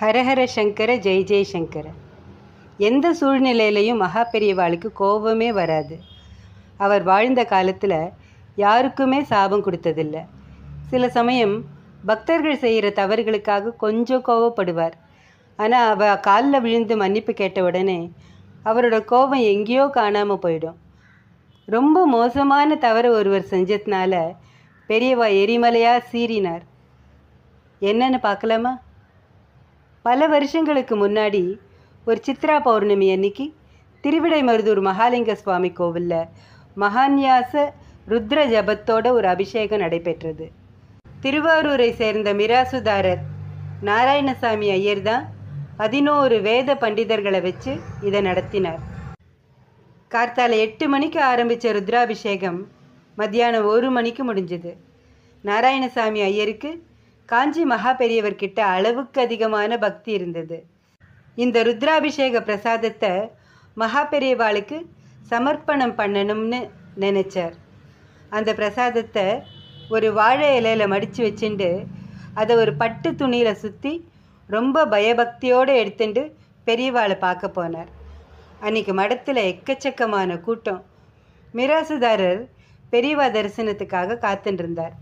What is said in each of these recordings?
ஹரஹர சங்கர ஜெய் ஜெய் சங்கர. எந்த சூழ்நிலையிலையும் மகா பெரியவாளுக்கு கோபமே வராது. அவர் வாழ்ந்த காலத்தில் யாருக்குமே சாபம் கொடுத்ததில்ல. சில சமயம் பக்தர்கள் செய்கிற தவறுகளுக்காக கொஞ்சம் கோவப்படுவார் ஆனால் அவ காலில் விழுந்து மன்னிப்பு கேட்ட உடனே அவரோட கோபம் எங்கேயோ காணாமல் போயிடும். ரொம்ப மோசமான தவறு ஒருவர் செஞ்சதுனால பெரியவா எரிமலையாக சீறினார். என்னன்னு பார்க்கலாமா? பல வருஷங்களுக்கு முன்னாடி ஒரு சித்ரா பௌர்ணமி அன்னைக்கு திருவிடைமருதூர் மகாலிங்க சுவாமி கோவிலில் மகான்யாச ருத்ர ஜபத்தோட ஒரு அபிஷேகம் நடைபெற்றது. திருவாரூரை சேர்ந்த மிராசுதாரர் நாராயணசாமி ஐயர் தான் பதினோரு வேத பண்டிதர்களை வச்சு இதை நடத்தினார். கார்த்தால எட்டு மணிக்கு ஆரம்பித்த ருத்ராபிஷேகம் மத்தியானம் ஒரு மணிக்கு முடிஞ்சது. நாராயணசாமி ஐயருக்கு காஞ்சி மகா பெரியவர்கிட்ட அளவுக்கு அதிகமான பக்தி இருந்தது. இந்த ருத்ராபிஷேக பிரசாதத்தை மகா பெரியவாளுக்கு சமர்ப்பணம் பண்ணணும்னு நினைச்சார். அந்த பிரசாதத்தை ஒரு வாழை இலையில மடித்து வச்சுண்டு அதை ஒரு பட்டு துணியில் சுற்றி ரொம்ப பயபக்தியோடு எடுத்துட்டு பெரியவாளை பார்க்க போனார். அன்னைக்கு மடத்தில் எக்கச்சக்கமான கூட்டம். மிராசுதாரர் பெரியவா தரிசனத்துக்காக காத்துட்டு இருந்தார்.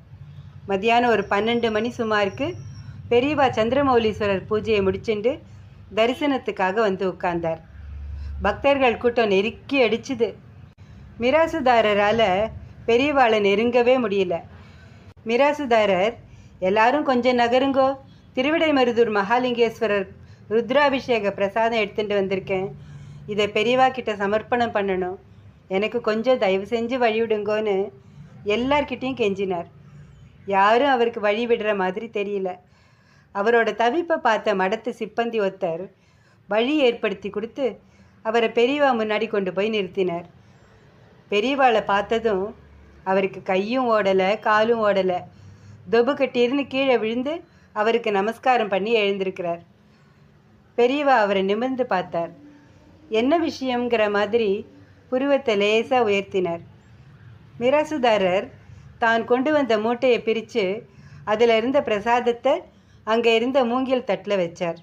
மதியானம் ஒரு பன்னெண்டு மணி சுமாருக்கு பெரியவா சந்திரமௌலீஸ்வரர் பூஜையை முடிச்சுண்டு தரிசனத்துக்காக வந்து உட்கார்ந்தார். பக்தர்கள் கூட்டம் நெருக்கி அடிச்சுது. மிராசுதாரரால் பெரியவாளை நெருங்கவே முடியல. மிராசுதாரர் எல்லாரும் கொஞ்சம் நகருங்கோ. திருவிடைமருதூர் மகாலிங்கேஸ்வரர் ருத்ராபிஷேக பிரசாதம் எடுத்துட்டு வந்திருக்கேன். இதை பெரியவா கிட்ட சமர்ப்பணம் பண்ணணும். எனக்கு கொஞ்சம் தயவு செஞ்சு வழிவிடுங்கோன்னு எல்லார்கிட்டேயும் கெஞ்சினார். யாரும் அவருக்கு வழி விடுற மாதிரி தெரியல. அவரோட தவிப்பை பார்த்த மடத்து சிப்பந்தி ஒருத்தர் வழி ஏற்படுத்தி கொடுத்து அவரை பெரியவா முன்னாடி கொண்டு போய் நிறுத்தினார். பெரியவாளை பார்த்ததும் அவருக்கு கையும் ஓடலை காலும் ஓடலை. தொபு கட்டிருந்து கீழே விழுந்து அவருக்கு நமஸ்காரம் பண்ணி எழுந்திருக்கிறார். பெரியவா அவரை நிமிர்ந்து பார்த்தார். என்ன விஷயங்கிற மாதிரி புருவத்தை லேசாக உயர்த்தினார். மிராசுதாரர் தான் கொண்டு வந்த மூட்டையை பிரித்து அதில் இருந்த பிரசாதத்தை அங்கே இருந்த மூங்கில் தட்டில் வச்சார்.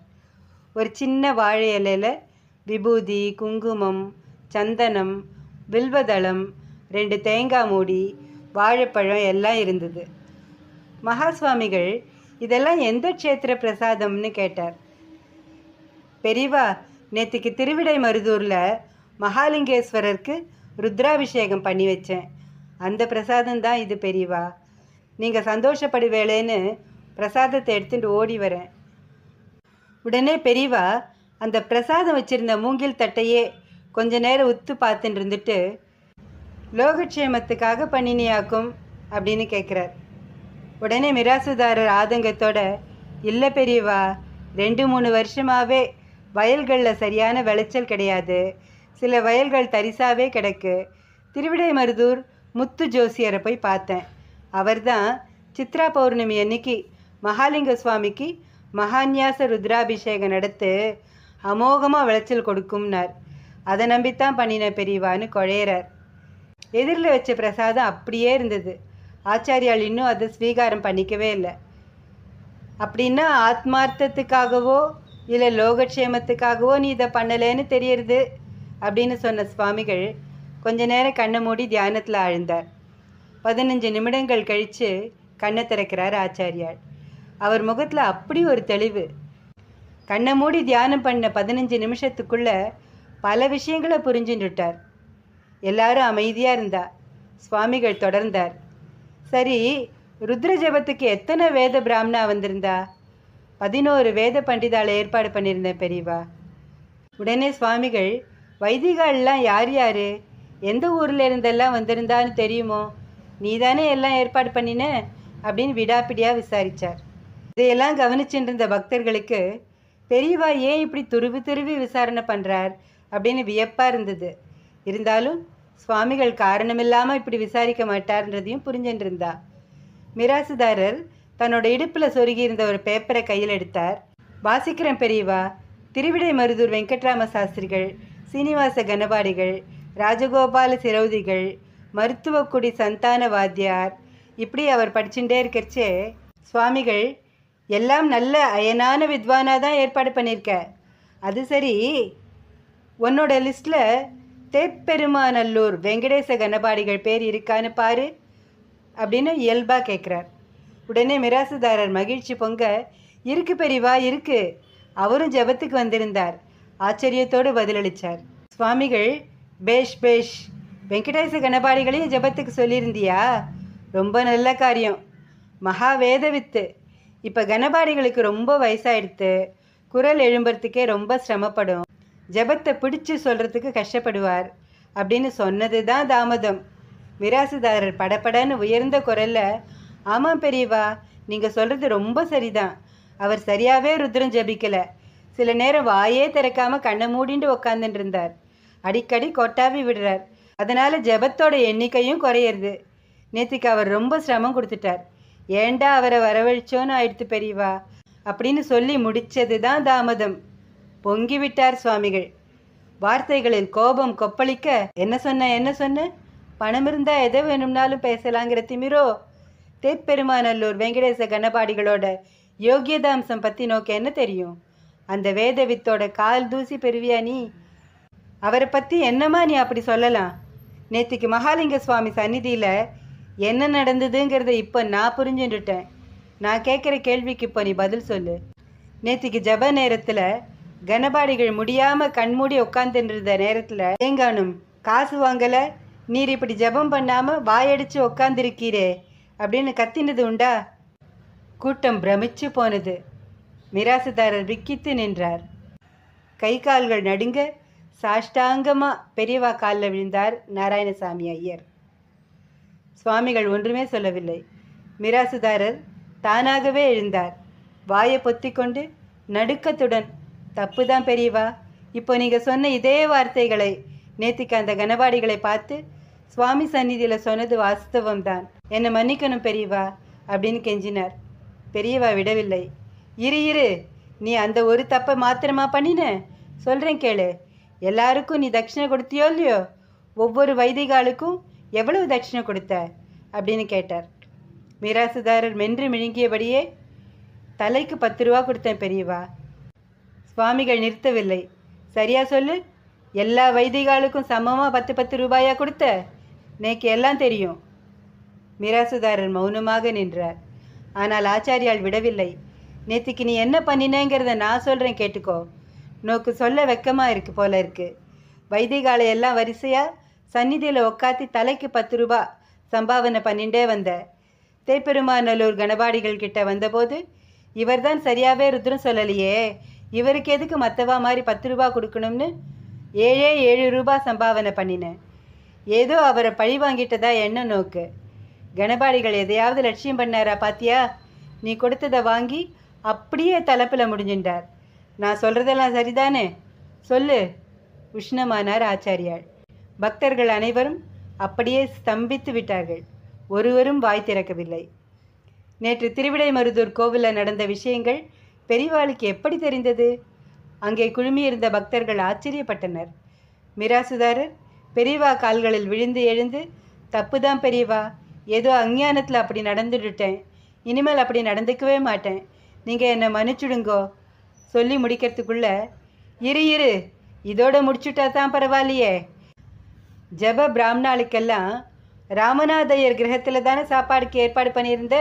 ஒரு சின்ன வாழை இலையில் விபூதி குங்குமம் சந்தனம் வில்வதளம் ரெண்டு தேங்காய் மூடி வாழைப்பழம் எல்லாம் இருந்தது. மகாஸ்வாமிகள் இதெல்லாம் எந்த க்ஷேத்திர பிரசாதம்னு கேட்டார். பெரியவா நேற்றுக்கு திருவிடை மருதூரில் மகாலிங்கேஸ்வரருக்கு ருத்ராபிஷேகம் பண்ணி வச்சேன். அந்த பிரசாதம் தான் இது பெரியவா. நீங்கள் சந்தோஷப்படுவேளேன்னு பிரசாதத்தை எடுத்துட்டு ஓடி வரேன். உடனே பெரியவா அந்த பிரசாதம் வச்சிருந்த மூங்கில் தட்டையே கொஞ்ச நேரம் உத்து பார்த்துட்டு இருந்துட்டு லோகக்ஷேமத்துக்காக பண்ணினியாக்கும் அப்படின்னு கேட்குறார் உடனே மிராசுதாரர் ஆதங்கத்தோட இல்லை பெரியவா ரெண்டு மூணு வருஷமாகவே வயல்களில் சரியான விளைச்சல் கிடையாது. சில வயல்கள் தரிசாவே கிடக்கு. திருவிடை மருதூர் முத்து ஜோசியரை போய் பார்த்தேன். அவர்தான் சித்ரா பௌர்ணமி அன்னைக்கு மகாலிங்க சுவாமிக்கு மகான்யாச ருத்ராபிஷேகம் நடத்து அமோகமாக விளைச்சல் கொடுக்கும்னார். அதை நம்பித்தான் பண்ணின பெரியவான்னு குழையிறார். எதிரில் வச்ச பிரசாதம் அப்படியே இருந்தது. ஆச்சாரியால் இன்னும் அதை ஸ்வீகாரம் பண்ணிக்கவே இல்லை. அப்படின்னா ஆத்மார்த்தத்துக்காகவோ இல்லை லோகக்ஷேமத்துக்காகவோ நீ இதை பண்ணலேன்னு தெரியறது அப்படின்னு சொன்ன சுவாமிகள் கொஞ்ச நேரம் கண்ணை மூடி தியானத்தில் ஆழ்ந்தார். பதினஞ்சு நிமிடங்கள் கழித்து கண்ணை திறக்கிறார் ஆச்சாரியார். அவர் முகத்தில் அப்படி ஒரு தெளிவு. கண்ணை மூடி தியானம் பண்ண பதினஞ்சு நிமிஷத்துக்குள்ள பல விஷயங்களை புரிஞ்சுட்டார் எல்லாரும் அமைதியாக இருந்தா. சுவாமிகள் தொடர்ந்தார். சரி ருத்ர ஜபத்துக்கு எத்தனை வேத பிராமணா வந்திருந்தா? பதினோரு வேத பண்டிதால் ஏற்பாடு பண்ணியிருந்தேன் பெரியவா. உடனே சுவாமிகள் வைதிகாலெலாம் யார் யார்? எந்த ஊரில் இருந்தெல்லாம் வந்திருந்தான்னு தெரியுமோ? நீ தானே எல்லாம் ஏற்பாடு பண்ணின? அப்படின்னு விடாப்பிடியாக விசாரித்தார் இதையெல்லாம் கவனிச்சுட்டு இருந்த பக்தர்களுக்கு பெரியவா ஏன் இப்படி துருவி துருவி விசாரணை பண்ணுறார் அப்படின்னு வியப்பாக இருந்தது. இருந்தாலும் சுவாமிகள் காரணமில்லாமல் இப்படி விசாரிக்க மாட்டார்ன்றதையும் புரிஞ்சுட்டு மிராசுதாரர் தன்னோட இடுப்பில் சொருகி இருந்த ஒரு பேப்பரை கையில் எடுத்தார். வாசிக்கிறேன் பெரியவா திருவிடை மருதூர் வெங்கட்ராம சாஸ்திரிகள் சீனிவாச கணபாடிகள் ராஜகோபால சிரௌதிகள் மருத்துவக்குடி சந்தான வாத்தியார் இப்படி அவர் படிச்சுட்டே இருக்கிறச்சே சுவாமிகள் எல்லாம் நல்ல அயனான வித்வானாக தான் ஏற்பாடு பண்ணியிருக்க. அது சரி உன்னோட லிஸ்ட்டில் தேப்பெருமாநல்லூர் வெங்கடேச கணபாடிகள் பேர் இருக்கான்னு பாரு அப்படின்னு இயல்பாக கேட்குறார் உடனே மிராசுதாரர் மகிழ்ச்சி பொங்க இருக்கு பெரியவா இருக்கு. அவரும் ஜெபத்துக்கு வந்திருந்தார். ஆச்சரியத்தோடு பதிலளித்தார் சுவாமிகள் பேஷ் பேஷ். வெங்கடேச கணபாடிகளையும் ஜெபத்துக்கு சொல்லியிருந்தியா ரொம்ப நல்ல காரியம். மகா வேத வித்து இப்போ கணபாடிகளுக்கு ரொம்ப வயசாயிடுத்து. குரல் எழும்புறதுக்கே ரொம்ப சிரமப்படும். ஜெபத்தை பிடிச்சு சொல்கிறதுக்கு கஷ்டப்படுவார். அப்படின்னு சொன்னது தான் தாமதம். மிராசுதாரர் படபடன்னு உயர்ந்த குரல்ல ஆமாம் பெரியவா நீங்கள் சொல்கிறது ரொம்ப சரிதான். அவர் சரியாகவே ருத்ரம் ஜபிக்கலை. சில நேரம் வாயே திறக்காமல் கண்ணை மூடிண்டு உக்காந்துட்டு இருந்தார் அடிக்கடி கொட்டாவி விடுறார். அதனால ஜெபத்தோட எண்ணிக்கையும் குறையிறது. நேத்திக்கு அவர் ரொம்ப சிரமம் கொடுத்துட்டார். ஏண்டா அவரை வரவழைச்சோன்னு ஆயிடுத்து பெரியவா? அப்படின்னு சொல்லி முடிச்சது தான் தாமதம். பொங்கி விட்டார் சுவாமிகள். வார்த்தைகளில் கோபம் கொப்பளிக்க என்ன சொன்ன என்ன சொன்ன? பணம் இருந்தா எதை வேணும்னாலும் பேசலாங்கிற திமிரோ? தேப்பெருமாநல்லூர் வெங்கடேச கணபாடிகளோட யோகியதாம்சம் பற்றி நோக்க என்ன தெரியும்? அந்த வேத வித்தோட கால் தூசி பெறுவியா நீ? அவரை பற்றி என்னம்மா நீ அப்படி சொல்லலாம்? நேற்றுக்கு மகாலிங்க சுவாமி சந்நிதியில் என்ன நடந்ததுங்கிறத இப்போ நான் புரிஞ்சுட்டுட்டேன் நான் கேட்குற கேள்விக்கு இப்போ நீ பதில் சொல்லு. நேற்றுக்கு ஜப நேரத்தில் கனபாடிகள் முடியாமல் கண்மூடி உட்காந்துருந்த நேரத்தில் ஏங்கானும் காசு வாங்கலை. நீர் இப்படி ஜெபம் பண்ணாமல் வாயடிச்சு உட்காந்துருக்கீரே அப்படின்னு கத்தினது உண்டா? கூட்டம் பிரமிச்சு போனது. மிராசுதாரர் விக்கித்து நின்றார். கை கால்கள் நடுங்க சாஷ்டாங்கமா பெரியவா காலில் விழுந்தார் நாராயணசாமி ஐயர். சுவாமிகள் ஒன்றுமே சொல்லவில்லை. மிராசுதாரர் தானாகவே எழுந்தார். வாயை பொத்திக்கொண்டு நடுக்கத்துடன் தப்பு தான் பெரியவா. இப்போ நீங்கள் சொன்ன இதே வார்த்தைகளை நேத்திக்கு அந்த கனபாடிகளை பார்த்து சுவாமி சந்நிதியில் சொன்னது வாஸ்தவம் தான் என்னை மன்னிக்கணும் பெரியவா அப்படின்னு கெஞ்சினார். பெரியவா விடவில்லை. இரு இரு. நீ அந்த ஒரு தப்பை மாத்திரமா பண்ணின? சொல்கிறேன் கேளு. எல்லாருக்கும் நீ தட்சிணை கொடுத்தியோ இல்லையோ? ஒவ்வொரு வைதிகாலுக்கும் எவ்வளவு தட்சிணை கொடுத்த? அப்படின்னு கேட்டார். மிராசுதாரர் மென்று மிழுங்கியபடியே தலைக்கு பத்து ரூபா கொடுத்தேன் பெரியவா. சுவாமிகள் நிறுத்தவில்லை. சரியா சொல்லு எல்லா வைதிகாலுக்கும் சமமாக பத்து பத்து ரூபாயா கொடுத்த? நேக்கு எல்லாம் தெரியும். மிராசுதாரர் மௌனமாக நின்றார். ஆனால் ஆச்சாரியால் விடவில்லை. நேத்திக்கு நீ என்ன பண்ணினேங்கிறத நான் சொல்கிறேன் கேட்டுக்கோ. நோக்கு சொல்ல வெக்கமாக இருக்கு போல இருக்கு. வைதிகாலை எல்லாம் வரிசையாக சந்நிதியில் உக்காத்தி தலைக்கு பத்து ரூபா சம்பாவனை பண்ணிண்டே வந்த. தேப்பெருமாநல்லூர் கணபாடிகள் கிட்ட வந்தபோது இவர்தான் சரியாவே ருத்ரம் சொல்லலையே. இவருக்கு எதுக்கு மற்றவா மாதிரி பத்து ரூபா கொடுக்கணும்னு? ஏழே ஏழு ரூபா சம்பாவனை பண்ணினேன். ஏதோ அவரை பழி வாங்கிட்டதா என்ன நோக்கு? கணபாடிகள் எதையாவது லட்சியம் பண்ணாரா பாத்தியா? நீ கொடுத்ததை வாங்கி அப்படியே தலைப்பில் முடிஞ்சின்றார். நான் சொல்கிறதெல்லாம் சரிதானே? சொல்லு. உஷ்ணமானார் ஆச்சாரியாள் பக்தர்கள் அனைவரும் அப்படியே ஸ்தம்பித்து விட்டார்கள். ஒருவரும் வாய் திறக்கவில்லை. நேற்று திருவிடைமருதூர் கோவிலில் நடந்த விஷயங்கள் பெரியவாளுக்கு எப்படி தெரிந்தது? அங்கே குழுமியிருந்த பக்தர்கள் ஆச்சரியப்பட்டனர். மிராசுதாரர் பெரியவா கால்களில் விழுந்து எழுந்து தப்புதான் பெரியவா. ஏதோ அஞ்ஞானத்தில் அப்படி நடந்துட்டுட்டேன். இனிமேல் அப்படி நடந்துக்கவே மாட்டேன். நீங்கள் என்னை மன்னிச்சுடுங்கோ. சொல்லி முடிக்கிறதுக்குள்ள இரு இரு இதோட முடிச்சுட்டா தான் பரவாயில்லையே. ஜப பிராமணாளுக்கெல்லாம் ராமநாதையர் கிரகத்தில் தானே சாப்பாடுக்கு ஏற்பாடு பண்ணியிருந்த?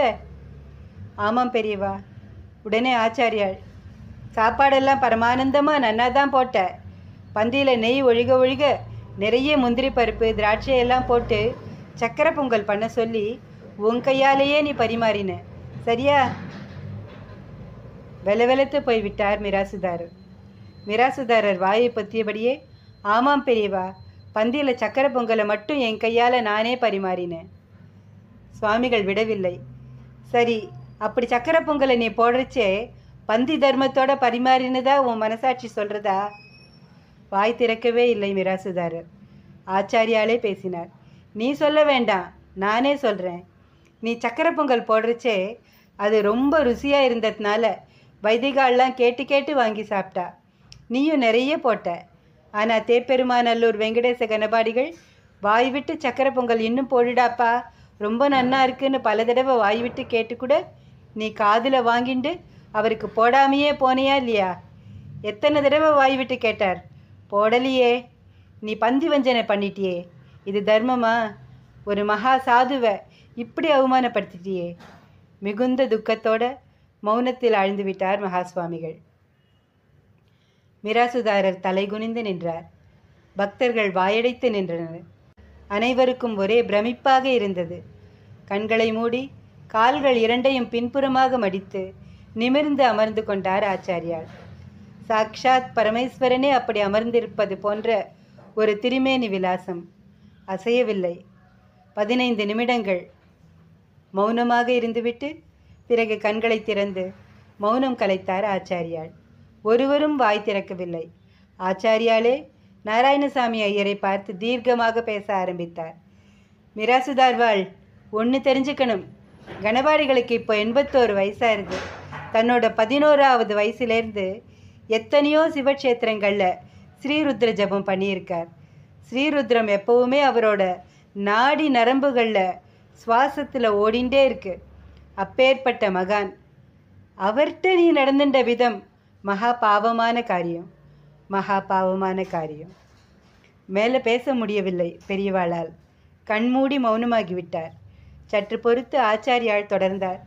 ஆமாம் பெரியவா உடனே ஆச்சாரியாள் சாப்பாடெல்லாம் பரமானந்தமாக நன்னா தான் போட்ட. பந்தியில் நெய் ஒழுக ஒழுக நிறைய முந்திரி பருப்பு திராட்சை எல்லாம் போட்டு சக்கரை பொங்கல் பண்ண சொல்லி உன் கையாலேயே நீ பரிமாறின. சரியா? வெல வெலத்து போய் விட்டார் மிராசுதாரர். மிராசுதாரர் வாயை பற்றியபடியே ஆமாம் பெரியவா பந்தியில் சக்கரை பொங்கலை மட்டும் என் கையால் நானே பரிமாறினேன். சுவாமிகள் விடவில்லை. சரி அப்படி சக்கரை பொங்கலை நீ போடுறச்சே பந்தி தர்மத்தோட பரிமாறினதா உன் மனசாட்சி சொல்கிறதா வாய் திறக்கவே இல்லை மிராசுதாரர். ஆச்சாரியாலே பேசினார். நீ சொல்ல வேண்டாம் நானே சொல்கிறேன் நீ சக்கரை பொங்கல் போடுறச்சே அது ரொம்ப ருசியாக இருந்ததுனால வைதிகால்லாம் கேட்டு கேட்டு வாங்கி சாப்பிட்டா. நீயும் நிறைய போட்ட. ஆனால் தேப்பெருமாநல்லூர் வெங்கடேச கணபாடிகள் வாய் விட்டு சக்கரை பொங்கல் இன்னும் போடுடாப்பா. ரொம்ப நன்னா இருக்குன்னு பல தடவை வாய் விட்டு கேட்டு கூட நீ காதில் வாங்கிண்டு அவருக்கு போடாமையே போனியா இல்லையா? எத்தனை தடவை வாய் விட்டு கேட்டார். போடலையே. நீ பந்தி வஞ்சனை பண்ணிட்டியே. இது தர்மமா? ஒரு மகா சாதுவை. இப்படி அவமானப்படுத்திட்டியே. மிகுந்த துக்கத்தோட மௌனத்தில் ஆழ்ந்துவிட்டார் மகா சுவாமிகள் மிராசுதாரர் தலைகுனிந்து நின்றார். பக்தர்கள் வாயடைத்து நின்றனர். அனைவருக்கும் ஒரே பிரமிப்பாக இருந்தது. கண்களை மூடி கால்கள் இரண்டையும் பின்புறமாக மடித்து நிமிர்ந்து அமர்ந்து கொண்டார் ஆச்சாரியார். சாக்ஷாத் பரமேஸ்வரனே அப்படி அமர்ந்திருப்பது போன்ற ஒரு திருமேனி விலாசம் அசையவில்லை. பதினைந்து நிமிடங்கள் மௌனமாக இருந்துவிட்டு பிறகு கண்களை திறந்து மௌனம் கலைத்தார் ஆச்சாரியாள் ஒருவரும் வாய் திறக்கவில்லை. ஆச்சாரியாலே நாராயணசாமி ஐயரை பார்த்து தீர்க்கமாக பேச ஆரம்பித்தார். மிராசுதார்வாள் ஒன்று தெரிஞ்சுக்கணும். கணபாடிகளுக்கு இப்போ எண்பத்தோரு வயசாயிருது தன்னோட பதினோராவது வயசுலேருந்து எத்தனையோ சிவக்ஷேத்திரங்களில் ஸ்ரீருத்ர ஜபம் பண்ணியிருக்கார். ஸ்ரீருத்ரம் எப்பவுமே அவரோட நாடி நரம்புகளில் சுவாசத்தில் ஓடிண்டே இருக்கு. அப்பேற்பட்ட மகான். அவர்கிட்ட நீ நடந்துட்ட விதம் மகா பாவமான காரியம் மகா பாவமான காரியம். மேலே பேச முடியவில்லை பெரியவாளால். கண்மூடி மௌனமாகிவிட்டார். சற்று பொறுத்து ஆச்சாரியால் தொடர்ந்தார்.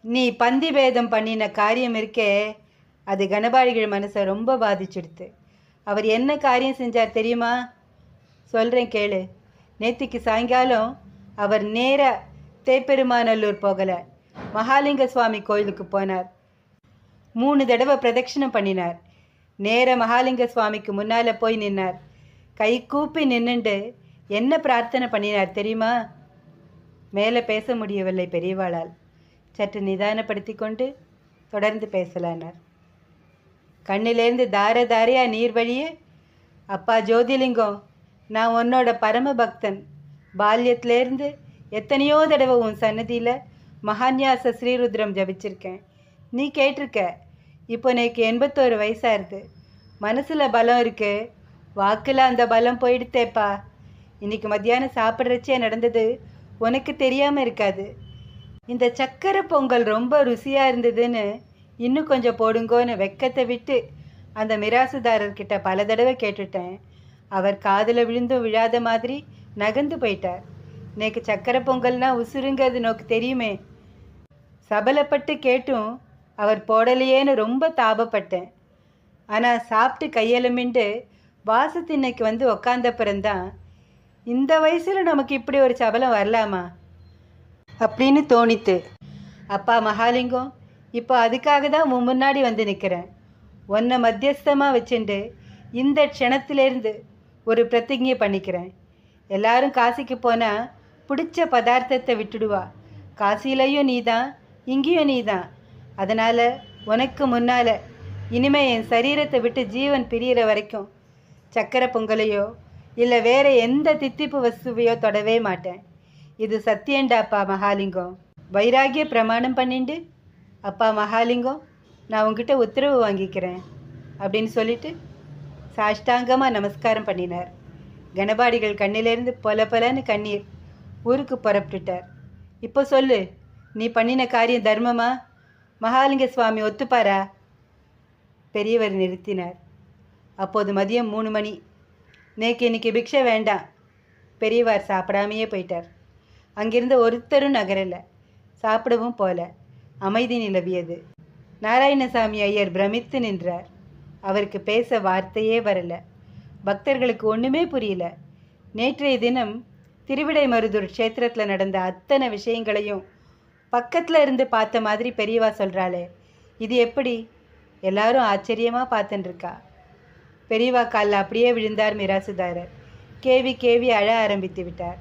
நீ பந்தி பேதம் பண்ணின காரியம் இருக்கே. அது கணபாடிகள் மனசை ரொம்ப பாதிச்சுடுத்து. அவர் என்ன காரியம் செஞ்சார் தெரியுமா? சொல்கிறேன் கேளு. நேத்திக்கு சாயங்காலம் அவர் நேராக தேப்பெருமாநல்லூர் போகலை. மகாலிங்க சுவாமி கோயிலுக்கு போனார். மூணு தடவை பிரதட்சிணம் பண்ணினார். நேர மகாலிங்க சுவாமிக்கு முன்னால் போய் நின்னார். கை கூப்பி நின்னுண்டு என்ன பிரார்த்தனை பண்ணினார் தெரியுமா? மேலே பேச முடியவில்லை பெரியவாளால். சற்று நிதானப்படுத்தி கொண்டு தொடர்ந்து பேசலானார். கண்ணிலேருந்து தார தாரையா நீர் வழியே அப்பா ஜோதிலிங்கம் நான் உன்னோட பரம பக்தன் பால்யத்திலேருந்து எத்தனையோ தடவை உன் சன்னதியில் மகான்யாச ஸ்ரீருத்ரம் ஜபிச்சிருக்கேன். நீ கேட்டிருக்க இப்போ எனக்கு எண்பத்தோரு வயசாயிருது மனசில் பலம் இருக்கு. வாக்கில் அந்த பலம் போயிடுத்தேப்பா. இன்னைக்கு மத்தியானம் சாப்பிட்றச்சே நடந்தது உனக்கு தெரியாமல் இருக்காது. இந்த சக்கரை பொங்கல் ரொம்ப ருசியாக இருந்ததுன்னு இன்னும் கொஞ்சம் போடுங்கோன்னு வெக்கத்தை விட்டு அந்த மிராசுதாரர்கிட்ட பல தடவை கேட்டுட்டேன். அவர் காதில் விழுந்தும் விழாத மாதிரி நகர்ந்து போயிட்டார். நேக்கு சக்கரை பொங்கல்னா உசுருங்கிறது நோக்கு தெரியுமே. சபலப்பட்டு கேட்டும் அவர் போடலையேன்னு ரொம்ப தாபப்பட்டேன். ஆனால் சாப்பிட்டு கையெழுமிண்டு வாசத்தின்னைக்கு வந்து உக்காந்தப்புறம்தான் இந்த வயசில் நமக்கு இப்படி ஒரு சபலம் வரலாமா? அப்படின்னு தோணித்து அப்பா மகாலிங்கம் இப்போ அதுக்காக தான் உன் முன்னாடி வந்து நிற்கிறேன் உன்னை மத்தியஸ்தமாக வச்சுண்டு இந்த க்ஷணத்திலேருந்து ஒரு பிரதிஜை பண்ணிக்கிறேன். எல்லாரும் காசிக்கு போனால் பிடிச்ச பதார்த்தத்தை விட்டுடுவா. காசிலையும் நீ தான் இங்கேயும் நீ தான் அதனால் உனக்கு முன்னால் இனிமே என் சரீரத்தை விட்டு ஜீவன் பிரியிற வரைக்கும் சக்கரை பொங்கலையோ இல்லை வேறு எந்த தித்திப்பு வசுவையோ தொடவே மாட்டேன். இது சத்தியண்டாப்பா மகாலிங்கம். வைராகிய பிரமாணம் பண்ணிண்டு அப்பா மகாலிங்கம் நான் உங்ககிட்ட உத்தரவு வாங்கிக்கிறேன் அப்படின்னு சொல்லிட்டு சாஷ்டாங்கமாக நமஸ்காரம் பண்ணினார். கணபாடிகள் கண்ணிலேருந்து பொல பொலன்னு கண்ணீர் ஊருக்கு புறப்பட்டுட்டார். இப்போ சொல்லு நீ பண்ணின காரியம் தர்மமா? மகாலிங்க சுவாமி ஒத்துப்பாரா? பெரியவர் நிறுத்தினார். அப்போது மதியம் மூணு மணி. நேக்கு இன்னைக்கு பிக்ஷை வேண்டாம். பெரியவார் சாப்பிடாமையே போயிட்டார். அங்கிருந்த ஒருத்தரும் நகரலை. சாப்பிடவும் போல. அமைதி நிலவியது. நாராயணசாமி ஐயர் பிரமித்து நின்றார். அவருக்கு பேச வார்த்தையே வரல. பக்தர்களுக்கு ஒன்றுமே புரியல. நேற்றைய தினம் திருவிடைமருதூர் க்ஷேத்திரத்தில் நடந்த அத்தனை விஷயங்களையும் பக்கத்தில் இருந்து பார்த்த மாதிரி பெரியவா சொல்கிறாளே இது எப்படி? எல்லாரும் ஆச்சரியமாக பார்த்துட்டுருக்கா பெரியவா காலில் அப்படியே விழுந்தார் மிராசுதாரர் கேவி கேவி அழ ஆரம்பித்து விட்டார்.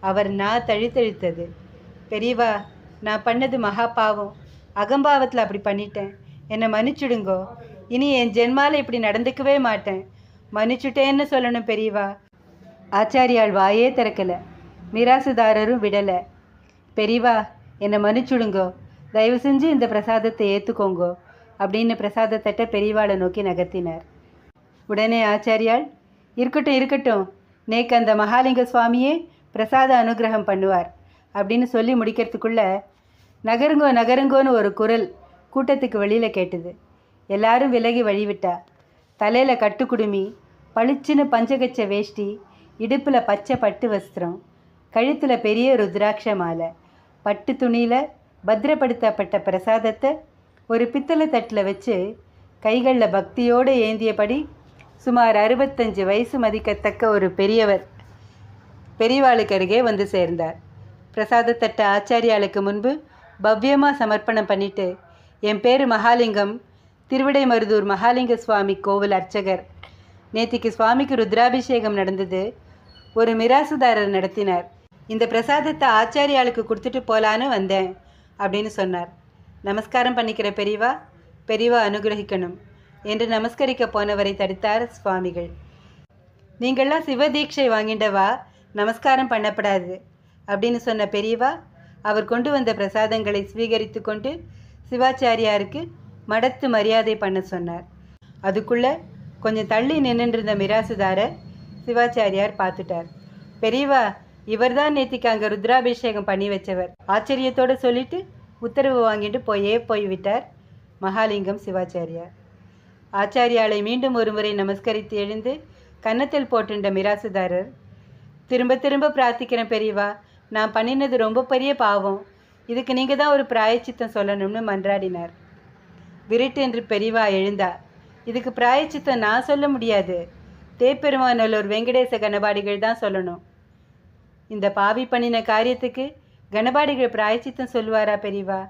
அவர் நான் தழுத்தழுத்தது. பெரியவா நான் பண்ணது மகா பாவம். அகம்பாவத்தில் அப்படி பண்ணிட்டேன். என்னை மன்னிச்சுடுங்கோ. இனி என் ஜென்மால இப்படி நடந்துக்கவே மாட்டேன். மன்னிச்சுட்டேன்னு சொல்லணும் பெரியவா. ஆச்சாரியாள் வாயே திறக்கலை. மிராசுதாரரும் விடலை. பெரியவா என்னை மன்னிச்சுடுங்கோ. தயவு செஞ்சு இந்த பிரசாதத்தை ஏற்றுக்கோங்கோ அப்படின்னு பிரசாதத்தட்ட பெரியவாளை நோக்கி நகர்த்தினார். உடனே ஆச்சாரியால் இருக்கட்டும் இருக்கட்டும். நேக்கு அந்த மகாலிங்க சுவாமியே பிரசாத அனுகிரகம் பண்ணுவார் அப்படின்னு சொல்லி முடிக்கிறதுக்குள்ள நகருங்கோ நகருங்கோன்னு ஒரு குரல் கூட்டத்துக்கு வெளியில் கேட்டது. எல்லாரும் விலகி வழிவிட்டா. தலையில் கட்டுக்குடுமி பளிச்சுன்னு பஞ்சகச்ச வேஷ்டி இடுப்பில் பச்சை பட்டு வஸ்திரம் கழுத்தில் பெரிய ருத்ராட்ச மாலை. பட்டு துணியில் பத்திரப்படுத்தப்பட்ட பிரசாதத்தை ஒரு பித்தளை தட்டில் வச்சு கைகளில் பக்தியோடு ஏந்தியபடி சுமார் அறுபத்தஞ்சு வயசு மதிக்கத்தக்க ஒரு பெரியவர் பெரியவாளுக்கு அருகே வந்து சேர்ந்தார். பிரசாதத்தட்ட ஆச்சாரியாளுக்கு முன்பு பவ்யமாக சமர்ப்பணம் பண்ணிட்டு என் பேர் மகாலிங்கம். திருவிடைமருதூர் மகாலிங்க சுவாமி கோவில் அர்ச்சகர். நேத்திக்கு சுவாமிக்கு ருத்ராபிஷேகம் நடந்தது. ஒரு மிராசுதாரர் நடத்தினார். இந்த பிரசாதத்தை ஆச்சாரியாளுக்கு கொடுத்துட்டு போலான்னு வந்தேன் அப்படின்னு சொன்னார். நமஸ்காரம் பண்ணிக்கிற பெரியவா பெரியவா அனுகிரகிக்கணும் என்று நமஸ்கரிக்க போனவரை தடுத்தார் சுவாமிகள். நீங்கள்லாம் சிவதீட்சை வாங்கிண்டவா நமஸ்காரம் பண்ணப்படாது அப்படின்னு சொன்ன பெரியவா அவர் கொண்டு வந்த பிரசாதங்களை ஸ்வீகரித்து கொண்டு சிவாச்சாரியாருக்கு மடத்து மரியாதை பண்ண சொன்னார். அதுக்குள்ளே கொஞ்சம் தள்ளி நின்றுருந்த மிராசுதாரை சிவாச்சாரியார் பார்த்துட்டார். பெரியவா இவர் தான் நேத்திக்கு அங்கே ருத்ராபிஷேகம் பண்ணி வச்சவர். ஆச்சரியத்தோடு சொல்லிட்டு உத்தரவு வாங்கிட்டு போயே போய்விட்டார் மகாலிங்கம் சிவாச்சாரியார். ஆச்சாரியாலை மீண்டும் ஒருமுறை நமஸ்கரித்து எழுந்து கன்னத்தில் போட்டுண்ட மிராசுதாரர் திரும்ப திரும்ப பிரார்த்திக்கிறேன் பெரியவா நான் பண்ணினது ரொம்ப பெரிய பாவம். இதுக்கு நீங்கள் தான் ஒரு பிராயச்சித்தம் சொல்லணும்னு மன்றாடினார். விருட்டு என்று பெரியவா எழுந்தா இதுக்கு பிராயச்சித்தம் நான் சொல்ல முடியாது. தேப்பெருமானல்லூர் வெங்கடேச கணபாடிகள் தான் சொல்லணும். இந்த பாவி பண்ணின காரியத்துக்கு கணபாடிகள் பிராயச்சித்தம் சொல்லுவாரா பெரியவா?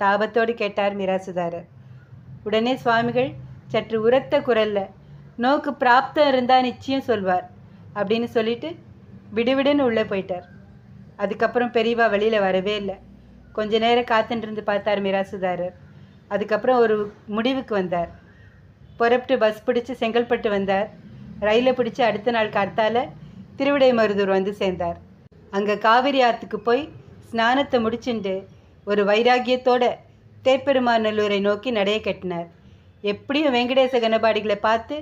தாபத்தோடு கேட்டார் மிராசுதாரர். உடனே சுவாமிகள் சற்று உரத்த குரல்ல நோக்கு பிராப்தம் இருந்தால் நிச்சயம் சொல்வார். அப்படின்னு சொல்லிட்டு விடுவிடுன்னு உள்ளே போயிட்டார். அதுக்கப்புறம் பெரியவா வெளியில் வரவே இல்லை. கொஞ்ச நேரம் காத்துட்டு இருந்து பார்த்தார் மிராசுதாரர். அதுக்கப்புறம் ஒரு முடிவுக்கு வந்தார். புறப்பட்டு பஸ் பிடிச்சி செங்கல்பட்டு வந்தார். ரயிலை பிடிச்சி அடுத்த நாள் கார்த்தால திருவிடைமருதூர் வந்து சேர்ந்தார். அங்கே காவிரி ஆற்றுக்கு போய் ஸ்நானத்தை முடிச்சுண்டு ஒரு வைராகியத்தோட தேப்பெருமாநல்லூரை நோக்கி நடைய கட்டினார். எப்படியும் வெங்கடேச கணபாடிகளை பார்த்து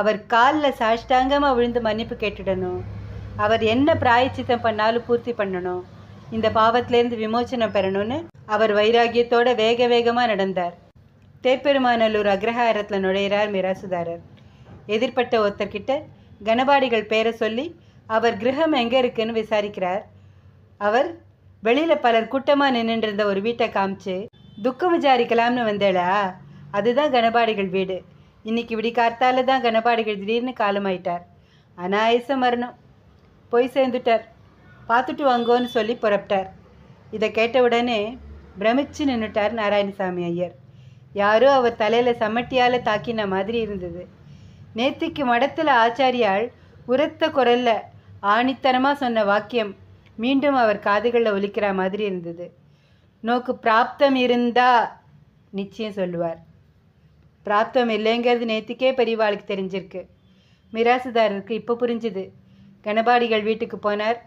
அவர் காலில் சாஷ்டாங்கமாக விழுந்து மன்னிப்பு கேட்டுடணும். அவர் என்ன பிராயச்சித்தம் பண்ணாலும் பூர்த்தி பண்ணணும். இந்த பாவத்திலேருந்து விமோச்சனம் பெறணும்னு அவர் வைராகியத்தோட வேக வேகமாக நடந்தார். தேப்பெருமாநல்லூர் அக்ரஹாரத்தில் நுழையிறார் மிராசுதாரர். எதிர்பட்ட ஒருத்தர்கிட்ட கணபாடிகள் பேரை சொல்லி அவர் கிரகம் எங்கே இருக்குன்னு விசாரிக்கிறார். அவர் வெளியில் பலர் கூட்டமாக நின்றுருந்த இருந்த ஒரு வீட்டை காமிச்சு துக்கம் விசாரிக்கலாம்னு வந்தேளா? அதுதான் கணபாடிகள் வீடு. இன்னைக்கு விடி கார்த்தால தான் கணபாடிகள் திடீர்னு காலமாயிட்டார். அனாயச மரணம். போய் சேர்ந்துட்டார். பார்த்துட்டு வாங்கோன்னு சொல்லி புறப்பட்டார். இதை கேட்ட உடனே பிரமிச்சு நின்றுட்டார் நாராயணசாமி ஐயர். யாரோ அவர் தலையில் சம்மட்டியால் தாக்கின மாதிரி இருந்தது. நேத்திக்கு மடத்தில் ஆச்சாரியால் உரத்த குரல்ல ஆணித்தனமாக சொன்ன வாக்கியம் மீண்டும் அவர் காதுகளில் ஒலிக்கிற மாதிரி இருந்தது. நோக்கு பிராப்தம் இருந்தா நிச்சயம் சொல்லுவார். பிராப்தம் இல்லைங்கிறது நேற்றுக்கே பெரியவாளுக்கு தெரிஞ்சிருக்கு. மிராசுதாரருக்கு இப்போ புரிஞ்சுது. கணபாடிகள் வீட்டுக்கு போனார்.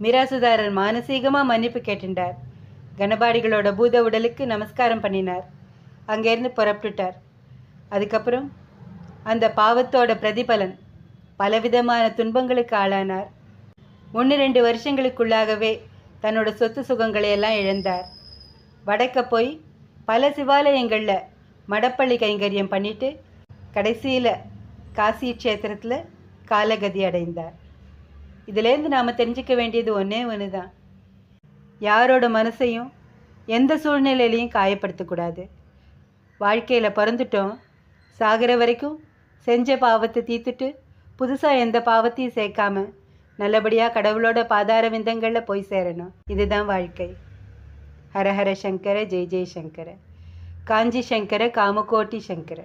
மிராசுதாரர் மானசீகமாக மன்னிப்பு கேட்டுண்டார். கணபாடிகளோட பூத உடலுக்கு நமஸ்காரம் பண்ணினார். அங்கேருந்து புறப்பட்டுட்டார். அதுக்கப்புறம் அந்த பாவத்தோட பிரதிபலன் பலவிதமான துன்பங்களுக்கு ஆளானார். ஒன்று ரெண்டு வருஷங்களுக்குள்ளாகவே தன்னோட சொத்து சுகங்களை எல்லாம் இழந்தார். வடக்க போய் பல சிவாலயங்களில் மடப்பள்ளி கைங்கரியம் பண்ணிட்டு கடைசியில் காசி க்ஷேத்திரத்தில் காலகதி அடைந்தார். இதுலேருந்து நாம் தெரிஞ்சுக்க வேண்டியது ஒன்றே ஒன்று தான் யாரோட மனசையும் எந்த சூழ்நிலையிலையும் காயப்படுத்தக்கூடாது வாழ்க்கையில் பிறந்துட்டோம். சாகிற வரைக்கும் செஞ்ச பாவத்தை தீர்த்துட்டு புதுசாக எந்த பாவத்தையும் சேர்க்காம நல்லபடியாக கடவுளோட பாதார விந்தங்களில் போய் சேரணும். இதுதான் வாழ்க்கை. ஹரஹர சங்கர ஜெய் ஜெய் சங்கர. காஞ்சி சங்கர காமகோட்டி சங்கர.